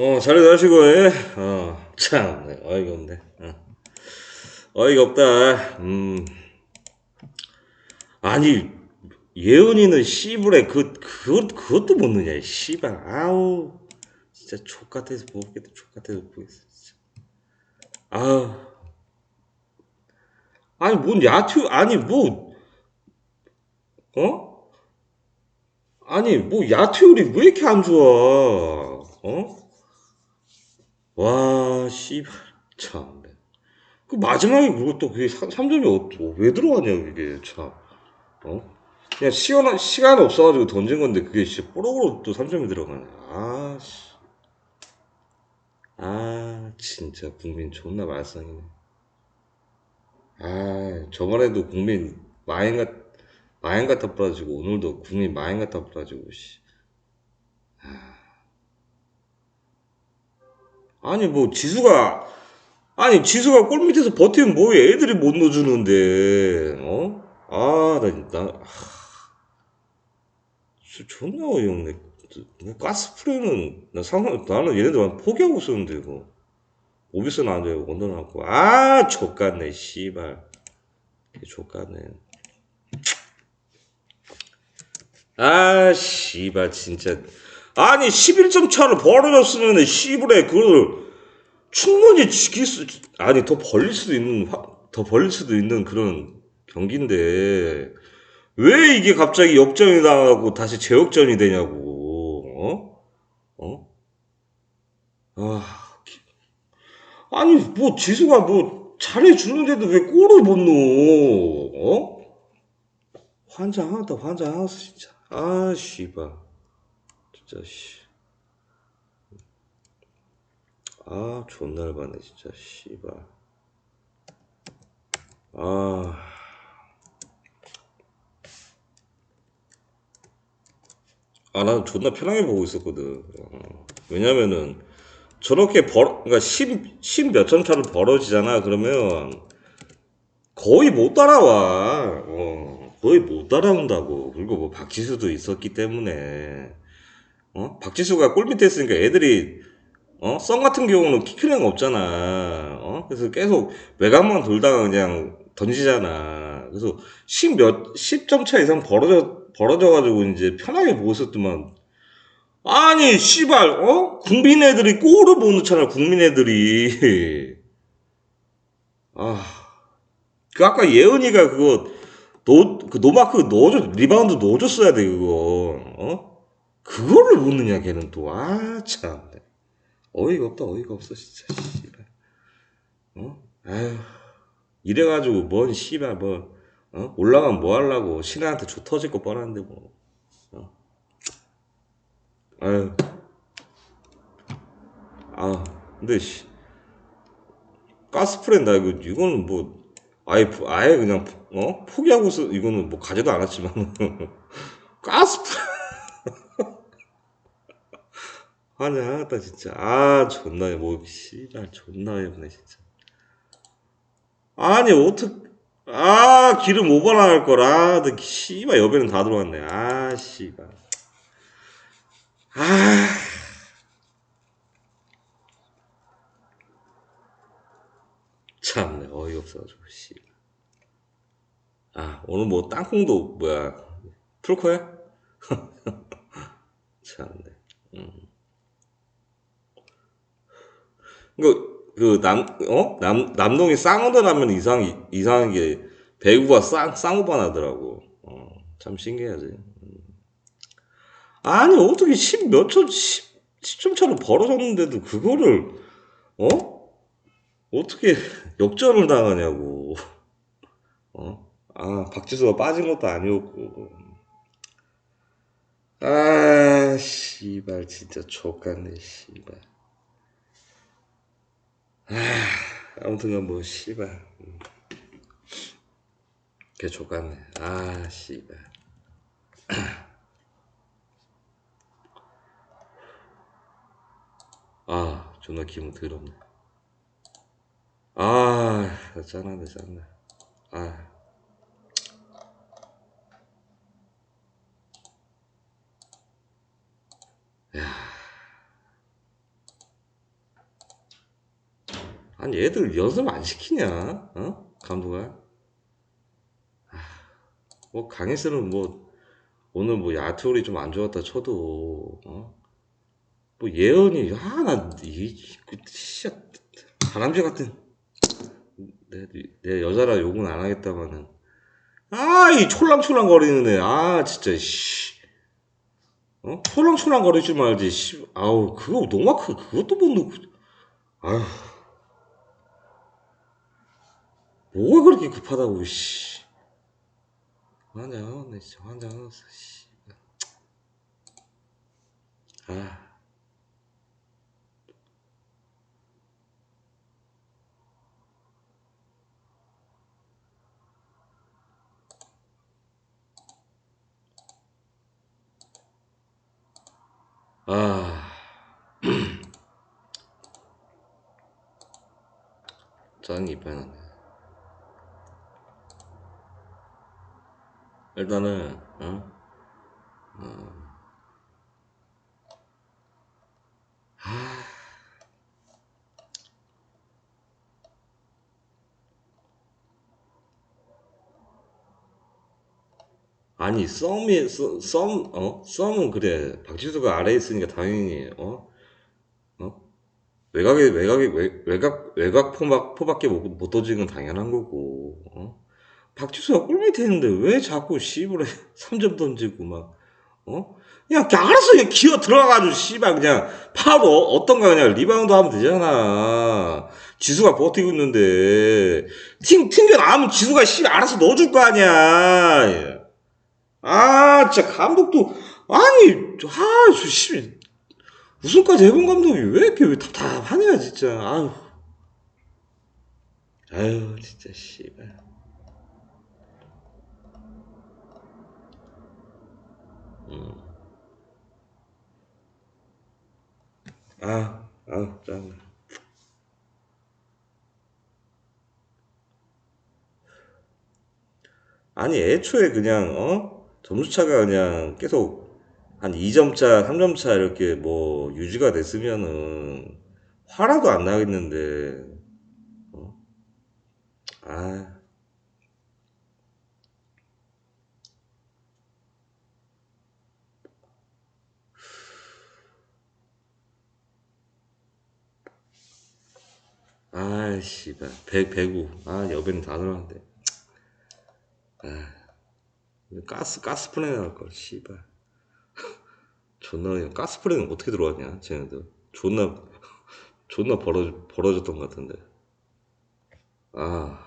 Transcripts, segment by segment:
어, 잘 자시고, 예? 어, 참, 네, 어이가 없네. 어. 어이가 없다. 음. 아니, 예은이는 씨불에 그, 그것, 그것도 못 넣냐, 이 씨발. 아우. 진짜 족같아서 못 보겠다, 족같아서 못 보겠어, 진짜. 아우. 아니, 뭔 야투, 아니, 뭐, 어? 아니, 뭐, 야투율이 왜 이렇게 안 좋아? 어? 와, 씨발, 참. 그 마지막에 그것도 그게 3점이 어, 왜 들어가냐, 그게, 참. 어? 그냥 시간, 시간 없어가지고 던진 건데 그게 진짜 뽀록으로 또 3점이 들어가네. 아, 씨. 아, 진짜 국민 존나 말썽이네. 아, 저번에도 국민 마행 같, 마행 같아 부러지고 오늘도 국민 마행 같아 부러지고, 씨. 아 니, 뭐, 지수가, 아니, 지수가 골 밑에서 버티면 뭐해. 애들이 못 넣어주는데, 어? 아, 나, 진짜 존나 어이없네. 가스프레는, 나 상관, 나는 얘네들 포기하고 있었는데, 이거. 오비스 나한테 원더 나왔고, 아, 족같네, 씨발. 족같네. 아, 씨발, 진짜. 아니, 11점 차로 벌어졌으면, 씨발에, 그걸, 충분히 지킬 수, 아니, 더 벌릴 수도 있는, 화- 더 벌릴 수도 있는 그런 경기인데, 왜 이게 갑자기 역전이 나가고 다시 재역전이 되냐고, 어? 어? 아, 기- 아니, 뭐, 지수가 뭐, 잘해주는데도 왜 골을 못 넣어, 어? 환장하다, 환장하다, 진짜. 아, 씨발. 진짜, 씨. 아, 존나 열받네, 진짜, 씨발. 아, 아, 난 존나 편하게 보고 있었거든. 어. 왜냐면은, 저렇게 벌, 그러니까 10, 10 몇점 차로 벌어지잖아. 그러면, 거의 못 따라와. 어, 거의 못 따라온다고. 그리고 뭐, 박지수도 있었기 때문에, 어? 박지수가 골 밑에 있으니까 애들이, 어? 썸 같은 경우는 키크랭 없잖아. 어? 그래서 계속 외곽만 돌다가 그냥 던지잖아. 그래서 10 몇, 10점 차 이상 벌어져, 벌어져가지고 이제 편하게 보고 있었더만. 아니, 씨발, 어? 국민 애들이 골을 못 넣잖아, 국민 애들이. 아. 그 아까 예은이가 그거, 노, 그 노마크 넣어줘, 리바운드 넣어줬어야 돼, 그거. 어? 그거를 못 넣냐, 걔는 또. 아, 참. 어이가 없다, 어이가 없어, 진짜, 씨발. 어? 아휴. 이래가지고, 뭔, 씨발, 뭐, 어? 올라가면 뭐 하려고. 신하한테 조 터질 거 뻔한데, 뭐. 어? 아휴. 아, 근데, 씨. 가스프레, 나 이거, 이거는 뭐, 아예, 포- 아예 그냥, 어? 포기하고서, 이거는 뭐, 가지도 않았지만. 가스프레. 환장하다, 진짜. 아, 존나, 뭐, 씨발, 존나 예쁘네, 진짜. 아니, 어떡, 아, 기름 오버나 할 걸. 아, 너, 씨발, 여배는 다 들어왔네. 아, 씨발. 아, 참네, 어이없어가지고, 씨. 아, 오늘 뭐, 땅콩도, 뭐야, 풀코야? 참네. 그, 그, 남, 어? 남, 남동이 쌍어도 나면 이상, 이상한 게, 배구가 쌍, 쌍오반 하더라고. 어, 참 신기하지. 음. 아니, 어떻게 10몇 점, 10, 10점 차로 벌어졌는데도 그거를, 어? 어떻게 역전을 당하냐고. 어? 아, 박지수가 빠진 것도 아니었고. 아, 씨발, 진짜 족같네, 씨발. 아무튼간 뭐, 씨발. 음. 걔 족같네. 아, 씨발. 아, 존나 기분 더럽네. 아, 짠하네, 짠네. 아니 얘들 연습 안 시키냐? 어? 감독아? 아, 뭐 강희슬은 뭐 오늘 뭐 야투홀이 좀 안 좋았다 쳐도 어? 뭐 예언이 아나이 진짜 바람쥐 같은 내, 내 여자라 욕은 안 하겠다마는 아 이 촐랑촐랑 거리는 애 아 진짜 씨 어? 촐랑촐랑 거리지 말지 씨 아우 그거 노마크 그것도 못 넣고 아휴 뭐가 그렇게 급하다고 씨 환장 내 진짜 환장 씨. 아 아, 짜증이 이빨 나네. 일단은, 어? 어. 아, 아니, 썸이, 썸, 썸, 어? 썸은 그래. 박지수가 아래에 있으니까 당연히, 어? 어? 외곽에, 외곽에, 외, 외곽, 외곽 포박, 포밖에 못, 못 던지는 건 당연한 거고, 어? 박지수가 있는데 왜 자꾸 씨부레 3점 던지고 막, 어? 그냥 알아서 그냥 기어 들어가가지고 씨발 그냥 파로 어떤가 그냥 리바운드 하면 되잖아. 지수가 버티고 있는데 팀 튕겨 나가면 지수가 씨발 알아서 넣어줄 거 아니야. 아 진짜 감독도 아니 아 씨. 우승까지 해본 감독이 왜 이렇게 왜 답답하냐 진짜 아유 아유 진짜 씨발 음. 아, 아, 짠. 아니, 애초에 그냥, 어? 점수차가 그냥 계속 한 2점 차, 3점 차 이렇게 뭐 유지가 됐으면은 화라도 안 나겠는데, 어? 아, 아, 씨발. 배, 배구. 아, 여배는 다 들어갔는데. 아, 가스, 가스 플랜 나올 걸, 씨발. 존나, 그냥 가스 플랜은 어떻게 들어왔냐, 쟤네들. 존나, 존나 벌어, 벌어졌던 것 같은데. 아,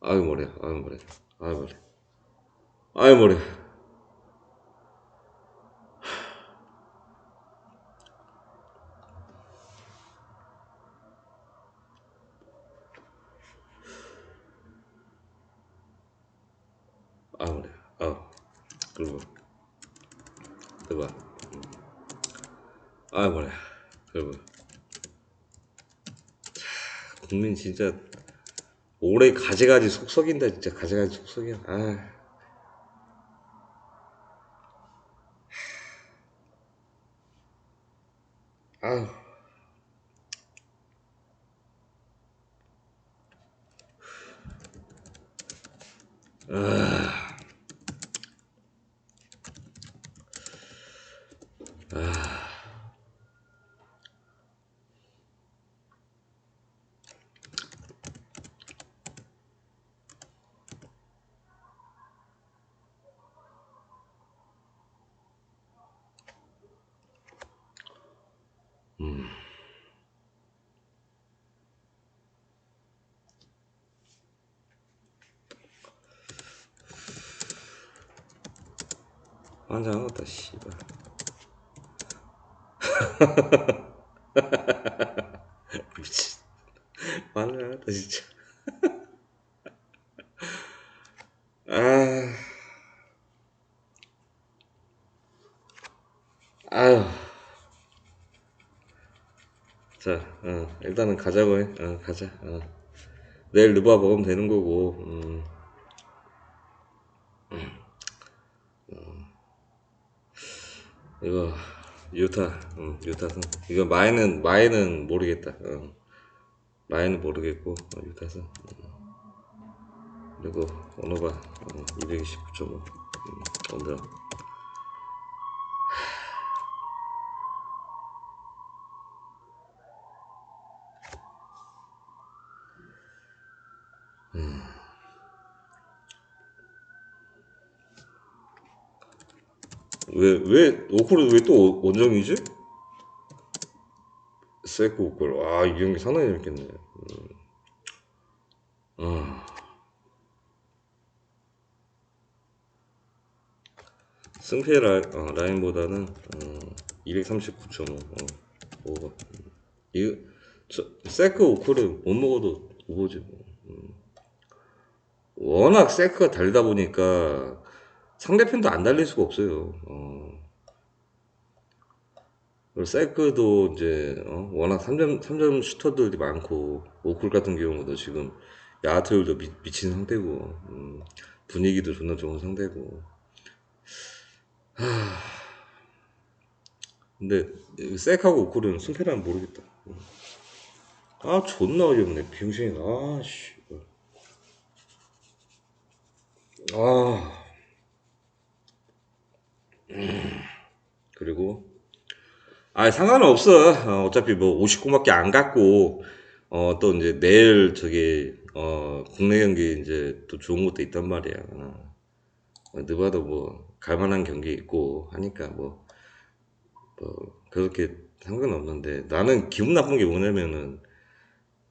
아유, 머리야, 아유, 머리야, 아유, 머리. 아유, 머리. 아유, 머리. 아유, 그리고, 대박. 아유, 머리. 그리고, 국민 진짜, 올해 가지가지 속썩인다, 진짜. 가지가지 속썩이야. 아, 아유. 아, 환장하겠다, 씨발. 미친. 환장하겠다, 진짜. 아, 아유. 자, 어, 일단은 가자고 해. 어, 가자. 어. 내일 누바 먹으면 되는 거고, 음, 이거, 유타, 음, 유타선. 이거 마이는 마이는 모르겠다. 어. 마이는 모르겠고 어, 유타선. 음. 그리고 오노바 어, 229.5. 음, 오늘 왜, 왜, 오크를 왜또 원정이지? 세코 오크를. 아, 이 경기 상당히 재밌겠네. 음. 아. 승패 라, 어, 라인보다는 어, 239.5. 어, 오버. 음. 이거, 저, 세코 오크를 못 먹어도 오버지 뭐. 음. 워낙 세크가 달다 보니까 상대편도 안 달릴 수가 없어요. 어. 사이클도 이제 어, 워낙 3점 3점 슈터들이 많고 오쿨 같은 경우도 지금 야트율도 미, 미친 상태고 음, 분위기도 존나 좋은 상태고 하... 근데 셀하고 오쿨은 승패라면 모르겠다. 음. 아 존나 어이없네 병신이 아씨 아 그리고 아 상관은 없어. 어, 어차피 뭐 59밖에 안 갔고 어 또 이제 내일 저기 어 국내 경기 이제 또 좋은 것도 있단 말이야. 어. 느바도 뭐 갈만한 경기 있고 하니까 뭐, 뭐 그렇게 상관없는데 나는 기분 나쁜 게 뭐냐면은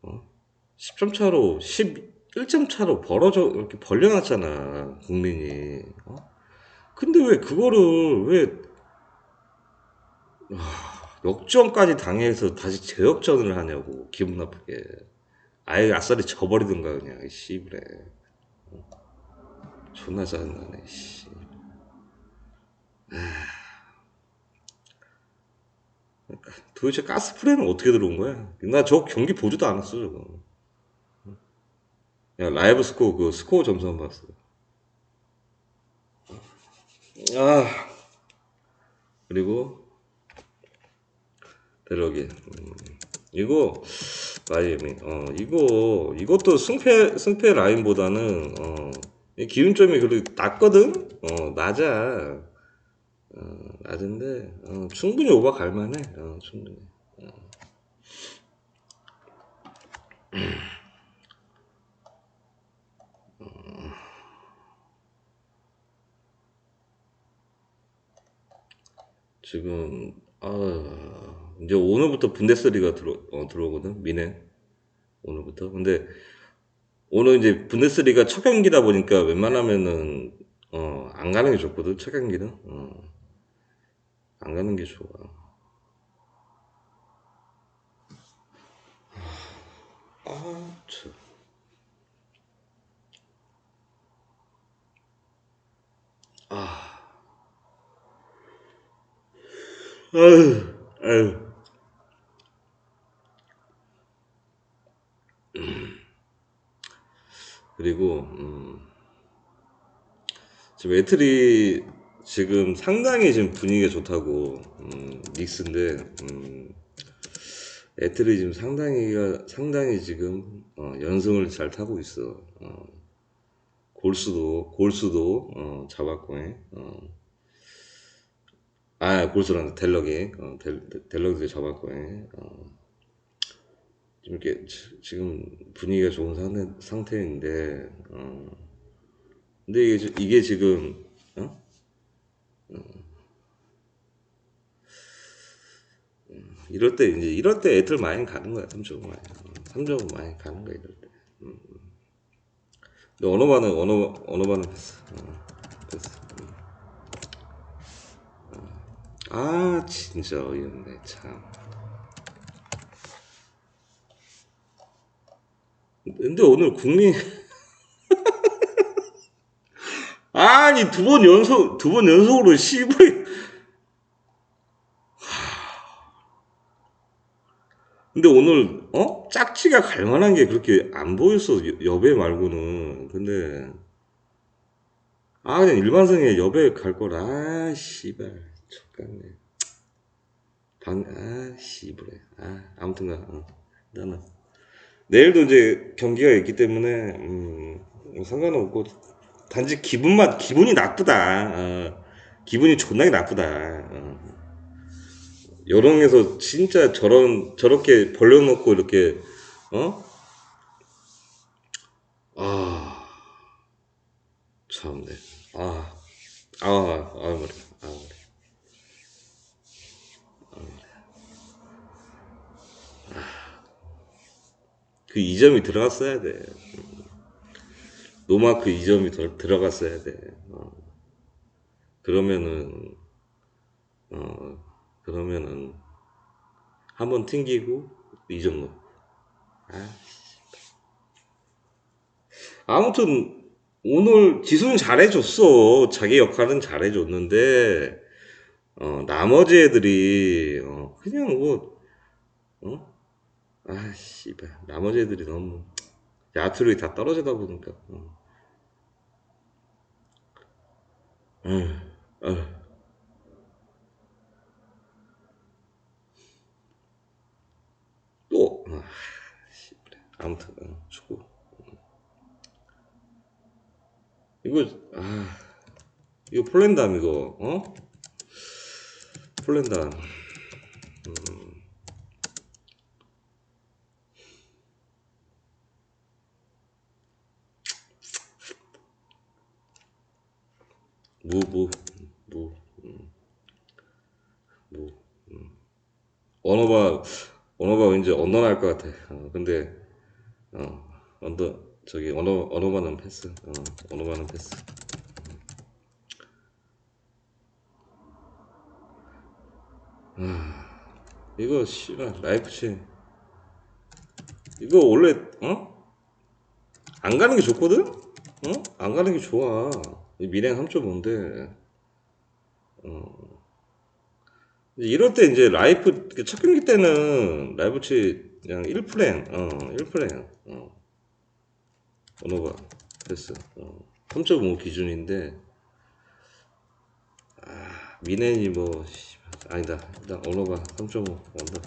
어? 10점 차로 11점 차로 벌어져 이렇게 벌려놨잖아 국민이. 어? 근데 왜 그거를 왜 아, 역전까지 당해서 다시 재역전을 하냐고 기분 나쁘게. 아예 아싸리 져버리든가 그냥 이 씨부래 존나 짜증나네 씨. 그러니까 도대체 가스프레는 어떻게 들어온 거야? 나 저 경기 보지도 않았어 저거. 야 라이브 스코어 그 스코어 점수 한번 봤어. 아 그리고 베러기 음, 이거 마이애미 어 이거 이것도 승패 승패 라인보다는 어 기운점이 그래도 낮거든? 어 낮아. 어 낮은데 어, 충분히 오버 갈만해. 어 충분히. 어. 지금 아 이제 오늘부터 분데스리가 들어 어, 들어오거든 미네. 오늘부터. 근데 오늘 이제 분데스리가 첫 경기다 보니까 웬만하면은 어, 안 가는 게 좋거든 첫 경기는. 어, 안 가는 게 좋아. 아 참. 아. 아유 아유 그리고 음, 지금 애틀이 지금 상당히 지금 분위기가 좋다고 음, 닉스인데 음, 애틀이 지금 상당히가 상당히 지금 어, 연승을 잘 타고 있어. 어, 골수도 골수도 어, 잡았고, 예. 어. 아 골수란다 델럭이 어, 델, 델럭이 잡았고, 예. 어. 좀 이렇게 지- 지금 분위기가 좋은 상태, 상태인데, 어. 근데 이게, 지- 이게 지금, 어? 이럴 때, 이제, 이럴 때 애들 많이 가는 거야, 3점 많이. 3점 많이 가는 거야, 이럴 때. 음. 근데 언어반은, 언어, 언어반은 했어. 어, 됐어. 음. 아, 진짜 어이없네, 참. 근데 오늘 국민, 아니, 두 번 연속, 두 번 연속으로 씨발. 근데 오늘, 어? 짝지가 갈 만한 게 그렇게 안 보였어, 여- 여배 말고는. 근데, 아, 그냥 일반성에 여배 갈 걸, 아, 씨발. 족같네. 방, 아, 씨부래. 아, 아무튼가, 어, 나는. 내일도 이제 경기가 있기 때문에, 음, 상관없고, 단지 기분만, 기분이 나쁘다. 어, 기분이 존나게 나쁘다. 어. 여롱에서 진짜 저런, 저렇게 벌려놓고 이렇게, 어? 아, 참네. 아, 아, 아, 머리, 아, 그 이점이 들어갔어야 돼. 노마크 이점이 더 들어갔어야 돼. 어. 그러면은 어 그러면은 한 번 튕기고 이점 넣고. 아, 아무튼 오늘 지수는 잘해줬어. 자기 역할은 잘해줬는데 어 나머지 애들이 어 그냥 뭐 어? 아, 씨발. 나머지 애들이 너무 야투력이 다 떨어지다 보니까. 어. 에휴, 에휴. 또, 아, 씨발. 아무튼, 어, 축구. 이거, 아, 이거 폴란드함, 이거, 어? 폴란드함. 무, 무, 무, 음, 무. 음. 언어바, 언어바 왠지 언더날 것 같아. 어, 근데, 어, 언더, 저기, 언어, 언어바는 패스. 어, 언어바는 패스. 이거, 씨발, 라이프치. 이거 원래, 어? 안 가는 게 좋거든? 어? 안 가는 게 좋아. 이 미랭 3.5인데, 어. 이럴 때 이제 라이프, 그첫 경기 때는 라이프치 그냥 1프랭, 어, 1프랭, 어. 언어가 됐어. 어. 3.5 기준인데, 아, 미넨이 뭐, 씨, 아니다. 일단 언어가 3.5, 언더.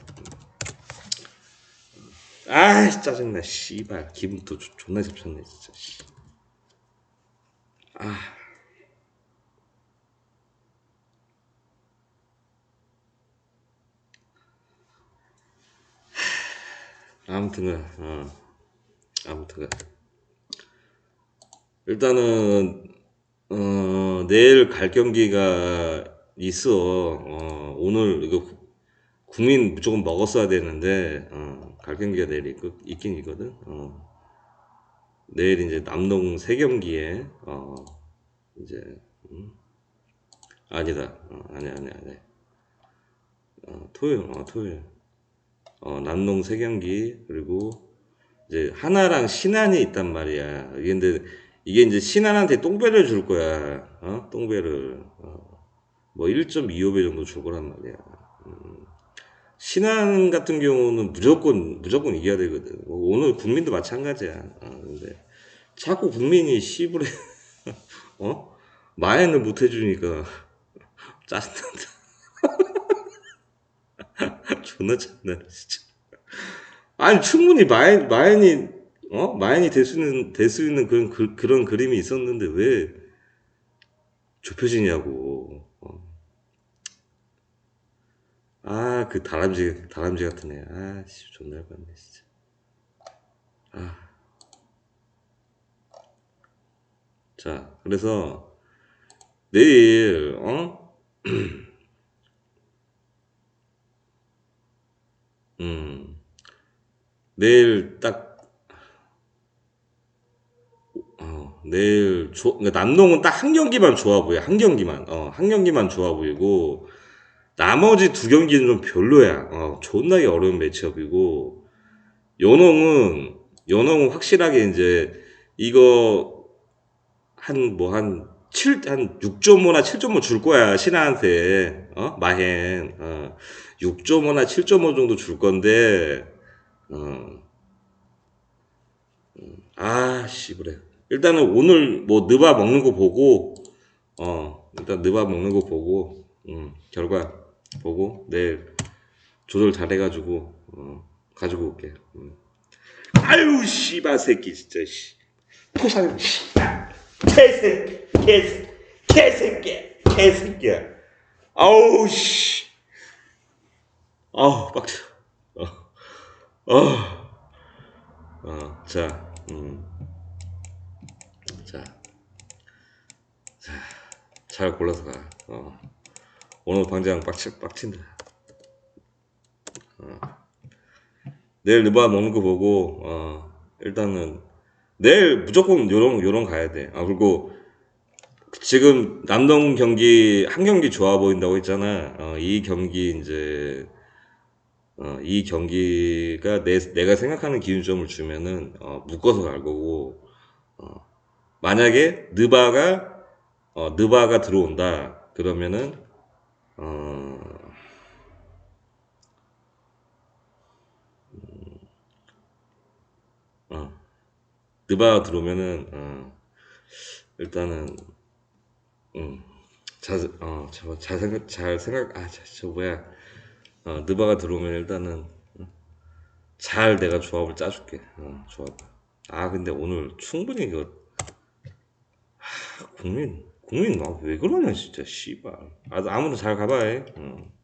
아, 짜증나, 씨발. 기분 또 존- 존나 잡쳤네, 진짜, 씨. 아. 아무튼간, 어, 아무튼간. 일단은, 어, 내일 갈 경기가 있어. 어, 오늘 이거 구- 국민 무조건 먹었어야 되는데, 어, 갈 경기가 내일 있, 있긴 있거든. 어. 내일 이제 남동 세 경기에, 어, 이제, 음, 아니다. 어, 아니, 아니, 아니. 어, 토요일, 어, 토요일. 어, 남농 세 경기 그리고 이제 하나랑 신한이 있단 말이야. 이게 근데 이게 이제 신한한테 똥배를 줄 거야. 어? 똥배를 어. 뭐 1.25배 정도 줄 거란 말이야. 음. 신한 같은 경우는 무조건 무조건 이겨야 되거든. 뭐 오늘 국민도 마찬가지야. 어, 근데 자꾸 국민이 씨부레 어? 마행을 못 해주니까 짜증난다. 존나 짜증나 진짜. 아니 충분히 마엔 마엔이 어 마엔이 될 수 있는 될 수 있는 그런 그, 그런 그림이 있었는데 왜 좁혀지냐고. 어. 아 그 다람쥐 다람쥐 같은 애. 아 씨 존나 열받네 진짜. 아. 자 그래서 내일 어 음. 내일 딱 어, 내일 조, 그러니까 남동은 딱 한 경기만 좋아 보여. 한 경기만. 어, 한 경기만 좋아 보이고 나머지 두 경기는 좀 별로야. 어, 존나게 어려운 매치업이고 연홍은 연홍은 확실하게 이제 이거 한 뭐 한 7, 한 6.5나 7.5줄 거야, 신하한테. 어? 마헨. 어. 6.5나 7.5 정도 줄 건데, 어. 아, 씨, 그래. 일단은 오늘 뭐 느바 먹는 거 보고, 어, 일단 느바 먹는 거 보고, 음, 결과 보고, 내일 조절 잘 해가지고 어, 가지고 올게. 음. 아유 씨발 새끼 진짜 씨. 토사님 씨. 개새끼 개새끼 개새끼 개새끼야. 아우 씨. 아우 빡쳐. 어. 어. 어, 자, 음. 자, 자, 잘 골라서 가. 어. 오늘 당장 빡치, 빡친다. 어. 내일 느바 먹는 거 보고, 어, 일단은, 내일 무조건 요런, 요런 가야 돼. 아, 그리고, 지금 남동 경기, 한 경기 좋아 보인다고 했잖아. 어, 이 경기 이제, 어, 이 경기가 내, 내가 생각하는 기준점을 주면은, 어, 묶어서 갈 거고, 어, 만약에 느바가, 어, 느바가 들어온다. 그러면은, 어, 어, 느바가 들어오면은, 어, 일단은, 음, 잘, 어, 저, 잘 생각, 잘 생각, 아, 저, 저 뭐야. 어, 느바가 들어오면 일단은, 어, 잘 내가 조합을 짜줄게. 어, 조합. 아, 근데 오늘 충분히 이거, 하, 국민, 국민 막왜 그러냐, 진짜, 씨발. 아, 아무도 잘 가봐, 해. 어.